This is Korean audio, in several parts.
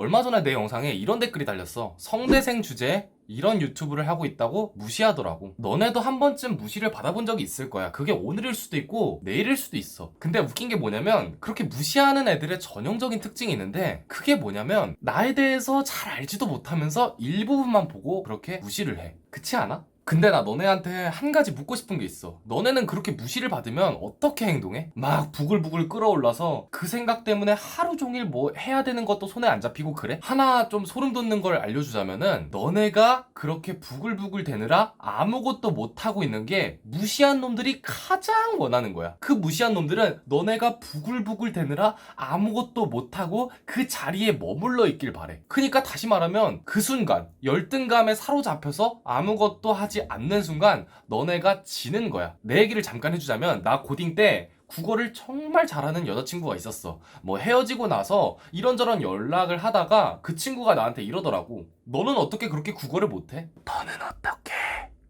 얼마 전에 내 영상에 이런 댓글이 달렸어. 성대생 주제에 이런 유튜브를 하고 있다고 무시하더라고. 너네도 한 번쯤 무시를 받아본 적이 있을 거야. 그게 오늘일 수도 있고 내일일 수도 있어. 근데 웃긴 게 뭐냐면 그렇게 무시하는 애들의 전형적인 특징이 있는데 그게 뭐냐면 나에 대해서 잘 알지도 못하면서 일부분만 보고 그렇게 무시를 해. 그렇지 않아? 근데 나 너네한테 한 가지 묻고 싶은 게 있어. 너네는 그렇게 무시를 받으면 어떻게 행동해? 막 부글부글 끌어올라서 그 생각 때문에 하루 종일 뭐 해야 되는 것도 손에 안 잡히고 그래? 하나 좀 소름 돋는 걸 알려주자면은 너네가 그렇게 부글부글 대느라 아무것도 못하고 있는 게 무시한 놈들이 가장 원하는 거야. 그 무시한 놈들은 너네가 부글부글 대느라 아무것도 못하고 그 자리에 머물러 있길 바래. 그러니까 다시 말하면 그 순간 열등감에 사로잡혀서 아무것도 하지 않는 순간 너네가 지는 거야. 내 얘기를 잠깐 해주자면 나 고딩 때 국어를 정말 잘하는 여자친구가 있었어. 뭐 헤어지고 나서 이런저런 연락을 하다가 그 친구가 나한테 이러더라고. 너는 어떻게 그렇게 국어를 못해? 너는 어떻게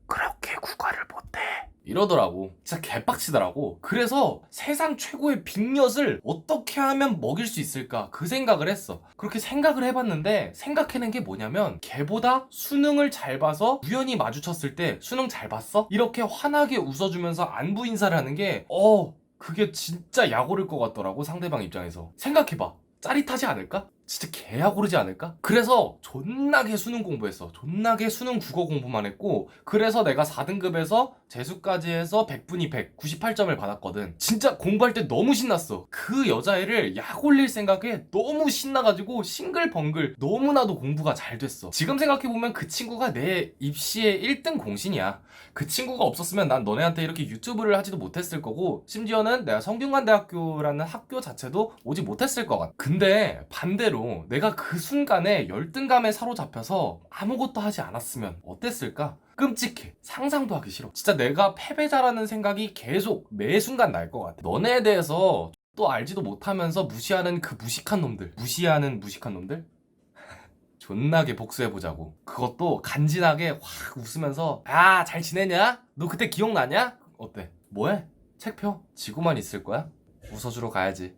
그렇게 국어를 못해? 이러더라고. 진짜 개빡치더라고. 그래서 세상 최고의 빅엿을 어떻게 하면 먹일 수 있을까? 그 생각을 했어. 그렇게 생각을 해봤는데 생각해낸 게 뭐냐면 걔보다 수능을 잘 봐서 우연히 마주쳤을 때 수능 잘 봤어? 이렇게 환하게 웃어주면서 안부 인사를 하는 게 어, 그게 진짜 약 오를 것 같더라고 상대방 입장에서. 생각해봐. 짜릿하지 않을까? 진짜 개야 고르지 않을까? 그래서 존나게 수능 공부했어. 존나게 수능 국어 공부만 했고 그래서 내가 4등급에서 재수까지 해서 100분이 100, 98점을 받았거든. 진짜 공부할 때 너무 신났어. 그 여자애를 약 올릴 생각에 너무 신나가지고 싱글벙글 너무나도 공부가 잘 됐어. 지금 생각해보면 그 친구가 내 입시의 1등 공신이야. 그 친구가 없었으면 난 너네한테 이렇게 유튜브를 하지도 못했을 거고 심지어는 내가 성균관대학교라는 학교 자체도 오지 못했을 것 같아. 근데 반대로 내가 그 순간에 열등감에 사로잡혀서 아무것도 하지 않았으면 어땠을까? 끔찍해. 상상도 하기 싫어. 진짜 내가 패배자라는 생각이 계속 매 순간 날 것 같아. 너네에 대해서 또 알지도 못하면서 무시하는 그 무식한 놈들. 무시하는 무식한 놈들? 존나게 복수해보자고. 그것도 간지나게 확 웃으면서, 야, 잘 지내냐? 너 그때 기억나냐? 어때? 뭐해? 책 펴? 지고만 있을 거야? 웃어주러 가야지.